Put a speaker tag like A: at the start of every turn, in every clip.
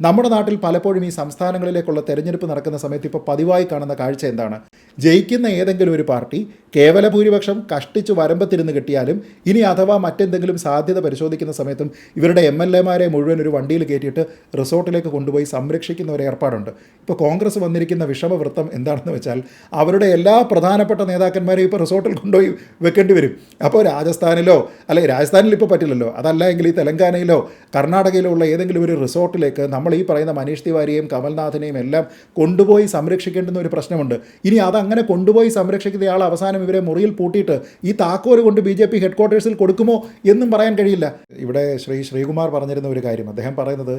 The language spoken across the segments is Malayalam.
A: നമ്മുടെ നാട്ടിൽ പലപ്പോഴും ഈ സംസ്ഥാനങ്ങളിലേക്കുള്ള തെരഞ്ഞെടുപ്പ് നടക്കുന്ന സമയത്ത് ഇപ്പോൾ പതിവായി കാണുന്ന കാഴ്ച എന്താണ്? ജയിക്കുന്ന ഏതെങ്കിലും ഒരു പാർട്ടി കേവല ഭൂരിപക്ഷം കഷ്ടിച്ച് വരമ്പത്തിരുന്ന് കിട്ടിയാലും ഇനി അഥവാ മറ്റെന്തെങ്കിലും സാധ്യത പരിശോധിക്കുന്ന സമയത്തും ഇവരുടെ എം എൽ എമാരെ മുഴുവൻ ഒരു വണ്ടിയിൽ കയറ്റിയിട്ട് റിസോർട്ടിലേക്ക് കൊണ്ടുപോയി സംരക്ഷിക്കുന്ന ഒരു ഏർപ്പാടുണ്ട്. ഇപ്പോൾ കോൺഗ്രസ് വന്നിരിക്കുന്ന വിഷമവൃത്തം എന്താണെന്ന് വെച്ചാൽ അവരുടെ എല്ലാ പ്രധാനപ്പെട്ട നേതാക്കന്മാരെയും ഇപ്പോൾ റിസോർട്ടിൽ കൊണ്ടുപോയി വെക്കേണ്ടി വരും. അപ്പോൾ രാജസ്ഥാനിലോ അല്ലെങ്കിൽ രാജസ്ഥാനിൽ ഇപ്പോൾ പറ്റില്ലല്ലോ അതല്ല എങ്കിൽ ഈ തെലങ്കാനയിലോ കർണാടകയിലോ ഉള്ള ഏതെങ്കിലും ഒരു റിസോർട്ടിലേക്ക് നമ്മൾ ഈ പറയുന്ന മനീഷ് തിവാരിയെയും കമൽനാഥിനെയും എല്ലാം കൊണ്ടുപോയി സംരക്ഷിക്കേണ്ടുന്ന ഒരു പ്രശ്നമുണ്ട്. ഇനി അതങ്ങനെ കൊണ്ടുപോയി സംരക്ഷിക്കുന്ന ആൾ അവസാനം ഇവരെ മുറിയിൽ പൂട്ടിയിട്ട് ഈ താക്കോൽ കൊണ്ട് ബി ജെ പി ഹെഡ് ക്വാർട്ടേഴ്സിൽ കൊടുക്കുമോ എന്നും പറയാൻ കഴിയില്ല. ഇവിടെ ശ്രീ ശ്രീകുമാർ പറഞ്ഞിരുന്ന ഒരു കാര്യം. അദ്ദേഹം പറയുന്നത്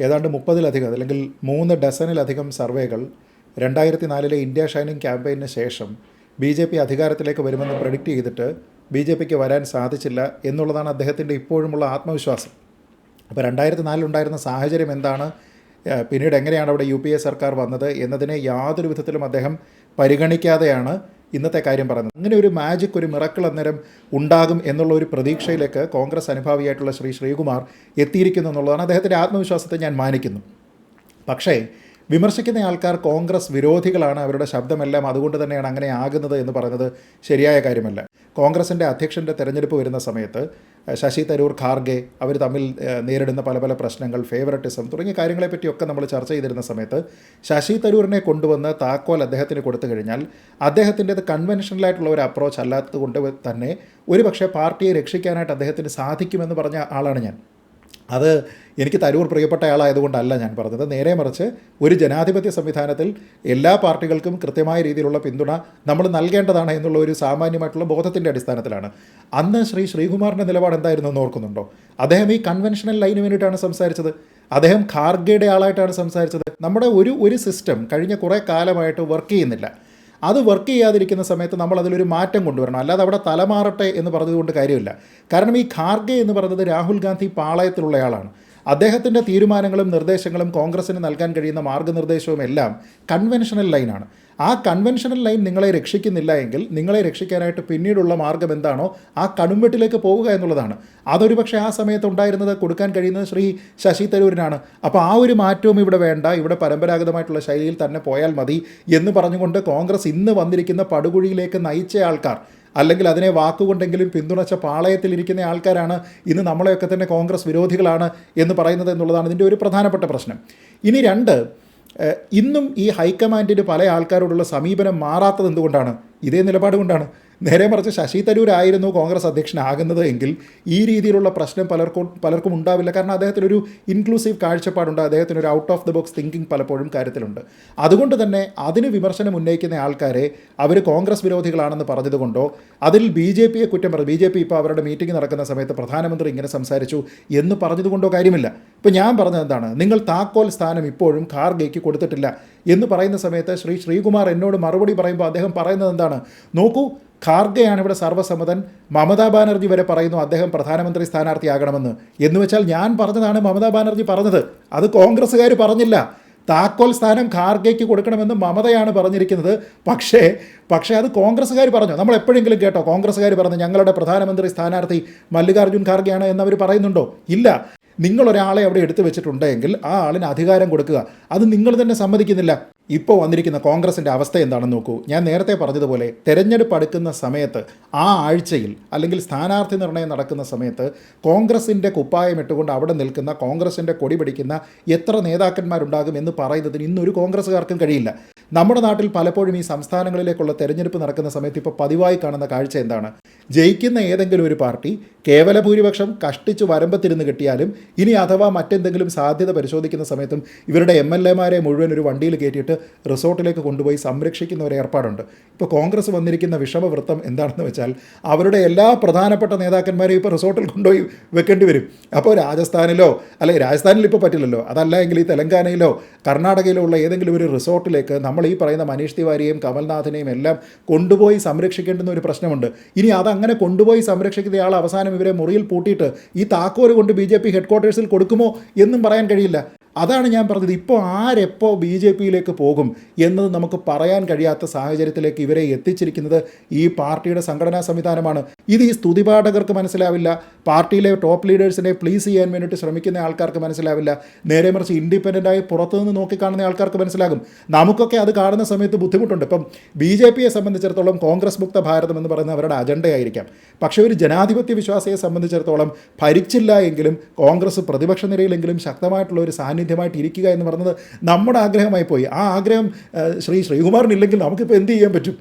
A: ഏതാണ്ട് മുപ്പതിലധികം അല്ലെങ്കിൽ മൂന്ന് ഡസനിലധികം സർവേകൾ രണ്ടായിരത്തി നാലിലെ ഇന്ത്യ ഷൈനിങ് ക്യാമ്പയിന് ശേഷം ബി ജെ പി അധികാരത്തിലേക്ക് വരുമെന്ന് പ്രഡിക്റ്റ് ചെയ്തിട്ട് ബി ജെ പിക്ക് വരാൻ സാധിച്ചില്ല എന്നുള്ളതാണ് അദ്ദേഹത്തിന്റെ ഇപ്പോഴുമുള്ള ആത്മവിശ്വാസം. അപ്പോൾ രണ്ടായിരത്തി നാലിലുണ്ടായിരുന്ന സാഹചര്യം എന്താണ്? പിന്നീട് എങ്ങനെയാണ് അവിടെ യു പി എ സർക്കാർ വന്നത് എന്നതിനെ യാതൊരു വിധത്തിലും അദ്ദേഹം പരിഗണിക്കാതെയാണ് ഇന്നത്തെ കാര്യം പറയുന്നത്. അങ്ങനെ ഒരു മാജിക് ഒരു മിറക്കിൾ അന്നേരം ഉണ്ടാകും എന്നുള്ള ഒരു പ്രതീക്ഷയിലേക്ക് കോൺഗ്രസ് അനുഭാവിയായിട്ടുള്ള ശ്രീ ശ്രീകുമാർ എത്തിയിരിക്കുന്നു എന്നുള്ളതാണ് അദ്ദേഹത്തിന്റെ ആത്മവിശ്വാസത്തെ ഞാൻ മാനിക്കുന്നു. പക്ഷേ വിമർശിക്കുന്ന ആൾക്കാർ കോൺഗ്രസ് വിരോധികളാണ് അവരുടെ ശബ്ദമെല്ലാം അതുകൊണ്ട് തന്നെയാണ് അങ്ങനെ ആകുന്നത് എന്ന് പറയുന്നത് ശരിയായ കാര്യമല്ല. കോൺഗ്രസിന്റെ അധ്യക്ഷന്റെ തെരഞ്ഞെടുപ്പ് വരുന്ന സമയത്ത് ശശി തരൂർ ഖാർഗെ അവർ തമ്മിൽ നേരിടുന്ന പല പല പ്രശ്നങ്ങൾ ഫേവററ്റിസം തുടങ്ങിയ കാര്യങ്ങളെപ്പറ്റിയൊക്കെ നമ്മൾ ചർച്ച ചെയ്തിരുന്ന സമയത്ത് ശശി തരൂരിനെ കൊണ്ടുവന്ന് താക്കോൽ അദ്ദേഹത്തിന് കൊടുത്തു കഴിഞ്ഞാൽ അദ്ദേഹത്തിന്റെത് കൺവെൻഷനലായിട്ടുള്ള ഒരു അപ്രോച്ച് അല്ലാത്തത് കൊണ്ട് തന്നെ ഒരുപക്ഷെ പാർട്ടിയെ രക്ഷിക്കാനായിട്ട് അദ്ദേഹത്തിന് സാധിക്കുമെന്ന് പറഞ്ഞ ആളാണ് ഞാൻ. അത് എനിക്ക് തരൂർ പ്രിയപ്പെട്ട ആളായതുകൊണ്ടല്ല ഞാൻ പറഞ്ഞത്. നേരെ മറിച്ച് ഒരു ജനാധിപത്യ സംവിധാനത്തിൽ എല്ലാ പാർട്ടികൾക്കും കൃത്യമായ രീതിയിലുള്ള പിന്തുണ നമ്മൾ നൽകേണ്ടതാണ് എന്നുള്ള ഒരു സാമാന്യമായിട്ടുള്ള ബോധത്തിന്റെ അടിസ്ഥാനത്തിലാണ്. അന്ന് ശ്രീ ശ്രീകുമാറിന്റെ നിലപാട് എന്തായിരുന്നു എന്ന് ഓർക്കുന്നുണ്ടോ? അദ്ദേഹം ഈ കൺവെൻഷണൽ ലൈന് വേണ്ടിയിട്ടാണ് സംസാരിച്ചത്. അദ്ദേഹം ഖാർഗയുടെ ആളായിട്ടാണ് സംസാരിച്ചത്. നമ്മുടെ ഒരു ഒരു സിസ്റ്റം കഴിഞ്ഞ കുറേ കാലമായിട്ട് വർക്ക് ചെയ്യുന്നില്ല. അത് വർക്ക് ചെയ്യാതിരിക്കുന്ന സമയത്ത് നമ്മൾ അതിലൊരു മാറ്റം കൊണ്ടുവരണം. അല്ലാതെ അവിടെ തലമാറട്ടെ എന്ന് പറഞ്ഞതുകൊണ്ട് കാര്യമില്ല. കാരണം ഈ ഖാർഗെ എന്ന് പറയുന്നത് രാഹുൽ ഗാന്ധി പാളയത്തിലുള്ളയാളാണ് അദ്ദേഹത്തിന്റെ തീരുമാനങ്ങളും നിർദ്ദേശങ്ങളും കോൺഗ്രസ്സിന് നൽകാൻ കഴിയുന്ന മാർഗനിർദ്ദേശവും എല്ലാം കൺവെൻഷണൽ ലൈനാണ് ആ കൺവെൻഷണൽ ലൈൻ നിങ്ങളെ രക്ഷിക്കുന്നില്ല എങ്കിൽ നിങ്ങളെ രക്ഷിക്കാനായിട്ട് പിന്നീടുള്ള മാർഗം എന്താണോ ആ കടുംവെട്ടിലേക്ക് പോവുക എന്നുള്ളതാണ്. അതൊരു പക്ഷേ ആ സമയത്ത് ഉണ്ടായിരുന്നത് കൊടുക്കാൻ കഴിയുന്നത് ശ്രീ ശശി തരൂരിനാണ്. അപ്പോൾ ആ ഒരു മാറ്റവും ഇവിടെ വേണ്ട. ഇവിടെ പരമ്പരാഗതമായിട്ടുള്ള ശൈലിയിൽ തന്നെ പോയാൽ മതി എന്ന് പറഞ്ഞുകൊണ്ട് കോൺഗ്രസ് ഇന്ന് വന്നിരിക്കുന്ന പടുകുഴിയിലേക്ക് നയിച്ച ആൾക്കാർ അല്ലെങ്കിൽ അതിനെ വാക്കുകൊണ്ടെങ്കിലും പിന്തുണച്ച പാളയത്തിലിരിക്കുന്ന ആൾക്കാരാണ് ഇന്ന് നമ്മളെയൊക്കെ തന്നെ കോൺഗ്രസ് വിരോധികളാണ് എന്ന് പറയുന്നത് എന്നുള്ളതാണ് ഇതിന്റെ ഒരു പ്രധാനപ്പെട്ട പ്രശ്നം. ഇനി രണ്ട് ഇന്നും ഈ ഹൈക്കമാൻഡിന് പല ആൾക്കാരോടുള്ള സമീപനം മാറാത്തത് എന്തുകൊണ്ടാണ്? ഇതേ നിലപാട് കൊണ്ടാണ്. നേരെ മറിച്ച് ശശി തരൂരായിരുന്നു കോൺഗ്രസ് അധ്യക്ഷനാകുന്നത് എങ്കിൽ ഈ രീതിയിലുള്ള പ്രശ്നം പലർക്കും പലർക്കും ഉണ്ടാവില്ല. കാരണം അദ്ദേഹത്തിനൊരു ഇൻക്ലൂസീവ് കാഴ്ചപ്പാടുണ്ട്. അദ്ദേഹത്തിന് ഒരു out of the box thinking പലപ്പോഴും കാര്യത്തിലുണ്ട്. അതുകൊണ്ട് തന്നെ അതിന് വിമർശനം ഉന്നയിക്കുന്ന ആൾക്കാരെ അവർ കോൺഗ്രസ് വിരോധികളാണെന്ന് പറഞ്ഞതുകൊണ്ടോ അതിൽ ബി ജെ പിയെ കുറ്റം പറഞ്ഞു ബി ജെ പി ഇപ്പോൾ അവരുടെ മീറ്റിംഗ് നടക്കുന്ന സമയത്ത് പ്രധാനമന്ത്രി ഇങ്ങനെ സംസാരിച്ചു എന്ന് പറഞ്ഞതുകൊണ്ടോ കാര്യമില്ല. ഇപ്പോൾ ഞാൻ പറഞ്ഞത് എന്താണ്? നിങ്ങൾ താക്കോൽ സ്ഥാനം ഇപ്പോഴും ഖാർഗയ്ക്ക് കൊടുത്തിട്ടില്ല എന്ന് പറയുന്ന സമയത്ത് ശ്രീ ശ്രീകുമാർ എന്നോട് മറുപടി പറയുമ്പോൾ അദ്ദേഹം പറയുന്നത് എന്താണ്? നോക്കൂ ഖാർഗെയാണ് ഇവിടെ സർവസമ്മതൻ മമതാ ബാനർജി വരെ പറയുന്നു അദ്ദേഹം പ്രധാനമന്ത്രി സ്ഥാനാർത്ഥിയാകണമെന്ന്. എന്ന് വെച്ചാൽ ഞാൻ പറഞ്ഞതാണ് മമതാ ബാനർജി പറഞ്ഞത്. അത് കോൺഗ്രസ്സുകാർ പറഞ്ഞില്ല. താക്കോൽ സ്ഥാനം ഖാർഗെയ്ക്ക് കൊടുക്കണമെന്ന് മമതയാണ് പറഞ്ഞിരിക്കുന്നത്. പക്ഷേ പക്ഷേ അത് കോൺഗ്രസ്സുകാർ പറഞ്ഞു. നമ്മൾ എപ്പോഴെങ്കിലും കേട്ടോ കോൺഗ്രസ്സുകാർ പറഞ്ഞു ഞങ്ങളുടെ പ്രധാനമന്ത്രി സ്ഥാനാർത്ഥി മല്ലികാർജുൻ ഖാർഗെയാണ് എന്നവർ പറയുന്നുണ്ടോ? ഇല്ല. നിങ്ങളൊരാളെ അവിടെ എടുത്തു വെച്ചിട്ടുണ്ടെങ്കിൽ ആ ആളിന് അധികാരം കൊടുക്കുക. അത് നിങ്ങൾ തന്നെ സമ്മതിക്കുന്നില്ല. ഇപ്പോൾ വന്നിരിക്കുന്ന കോൺഗ്രസിന്റെ അവസ്ഥ എന്താണെന്ന് നോക്കൂ. ഞാൻ നേരത്തെ പറഞ്ഞതുപോലെ തെരഞ്ഞെടുപ്പ് അടുക്കുന്ന സമയത്ത് ആ ആഴ്ചയിൽ അല്ലെങ്കിൽ സ്ഥാനാർത്ഥി നിർണയം നടക്കുന്ന സമയത്ത് കോൺഗ്രസിന്റെ കുപ്പായം ഇട്ടുകൊണ്ട് അവിടെ നിൽക്കുന്ന കോൺഗ്രസിന്റെ കൊടി പിടിക്കുന്ന എത്ര നേതാക്കന്മാരുണ്ടാകും എന്ന് പറയുന്നതിന് ഇന്നൊരു കോൺഗ്രസ്സുകാർക്കും കഴിയില്ല. നമ്മുടെ നാട്ടിൽ പലപ്പോഴും ഈ സംസ്ഥാനങ്ങളിലേക്കുള്ള തെരഞ്ഞെടുപ്പ് നടക്കുന്ന സമയത്ത് ഇപ്പോൾ പതിവായി കാണുന്ന കാഴ്ച എന്താണ്? ജയിക്കുന്ന ഏതെങ്കിലും ഒരു പാർട്ടി കേവല ഭൂരിപക്ഷം കഷ്ടിച്ച് വരമ്പത്തിരുന്ന് കിട്ടിയാലും ഇനി അഥവാ മറ്റെന്തെങ്കിലും സാധ്യത പരിശോധിക്കുന്ന സമയത്തും ഇവരുടെ എം എൽ എമാരെ മുഴുവൻ ഒരു വണ്ടിയിൽ കയറ്റിയിട്ട് റിസോർട്ടിലേക്ക് കൊണ്ടുപോയി സംരക്ഷിക്കുന്ന ഒരു ഏർപ്പാടുണ്ട്. ഇപ്പോൾ കോൺഗ്രസ് വന്നിരിക്കുന്ന വിഷമവൃത്തം എന്താണെന്ന് വെച്ചാൽ അവരുടെ എല്ലാ പ്രധാനപ്പെട്ട നേതാക്കന്മാരെയും ഇപ്പോൾ റിസോർട്ടിൽ കൊണ്ടുപോയി വെക്കേണ്ടി വരും. അപ്പോൾ രാജസ്ഥാനിലോ അല്ലെങ്കിൽ രാജസ്ഥാനിൽ ഇപ്പോൾ പറ്റില്ലല്ലോ അതല്ല എങ്കിൽ ഈ തെലങ്കാനയിലോ കർണാടകയിലോ ഉള്ള ഏതെങ്കിലും ഒരു റിസോർട്ടിലേക്ക് നമ്മൾ ഈ പറയുന്ന മനീഷ് തിവാരിയെയും കമൽനാഥിനെയും എല്ലാം കൊണ്ടുപോയി സംരക്ഷിക്കേണ്ടുന്ന ഒരു പ്രശ്നമുണ്ട്. ഇനി അതങ്ങനെ കൊണ്ടുപോയി സംരക്ഷിക്കുന്ന ആൾ അവസാനം ഇവരെ മുറിയിൽ പൂട്ടിയിട്ട് ഈ താക്കോൽ കൊണ്ട് ബി ജെ പി ഹെഡ് ക്വാർട്ടേഴ്സിൽ കൊടുക്കുമോ എന്നും പറയാൻ കഴിയില്ല. അതാണ് ഞാൻ പറഞ്ഞത്. ഇപ്പോൾ ആരെപ്പോൾ ബി ജെ പിയിലേക്ക് പോകും എന്നത് നമുക്ക് പറയാൻ കഴിയാത്ത സാഹചര്യത്തിലേക്ക് ഇവരെ എത്തിച്ചിരിക്കുന്നത് ഈ പാർട്ടിയുടെ സംഘടനാ സംവിധാനമാണ്. ഇത് ഈ സ്തുതിപാഠകർക്ക് മനസ്സിലാവില്ല. പാർട്ടിയിലെ ടോപ്പ് ലീഡേഴ്സിനെ പ്ലീസ് ചെയ്യാൻ വേണ്ടിയിട്ട് ശ്രമിക്കുന്ന ആൾക്കാർക്ക് മനസ്സിലാവില്ല. നേരെ മറിച്ച് ഇൻഡിപെൻഡന്റായി പുറത്തുനിന്ന് നോക്കിക്കാണുന്ന ആൾക്കാർക്ക് മനസ്സിലാകും. നമുക്കൊക്കെ അത് കാണുന്ന സമയത്ത് ബുദ്ധിമുട്ടുണ്ട്. ഇപ്പം ബി ജെ പിയെ സംബന്ധിച്ചിടത്തോളം കോൺഗ്രസ് മുക്ത ഭാരതം എന്ന് പറയുന്ന അവരുടെ അജണ്ടയായിരിക്കാം. പക്ഷേ ഒരു ജനാധിപത്യ വിശ്വാസിയെ സംബന്ധിച്ചിടത്തോളം ഭരിച്ചില്ല എങ്കിലും കോൺഗ്രസ് പ്രതിപക്ഷ നിരയിലെങ്കിലും ശക്തമായിട്ടുള്ള ഒരു സാന്നിധ്യമായിട്ട് ഇരിക്കുക എന്ന് പറയുന്നത് നമ്മുടെ ആഗ്രഹമായി പോയി. ആ ആഗ്രഹം ശ്രീ ശ്രീകുമാറിനില്ലെങ്കിൽ നമുക്കിപ്പോൾ എന്ത് ചെയ്യാൻ പറ്റും?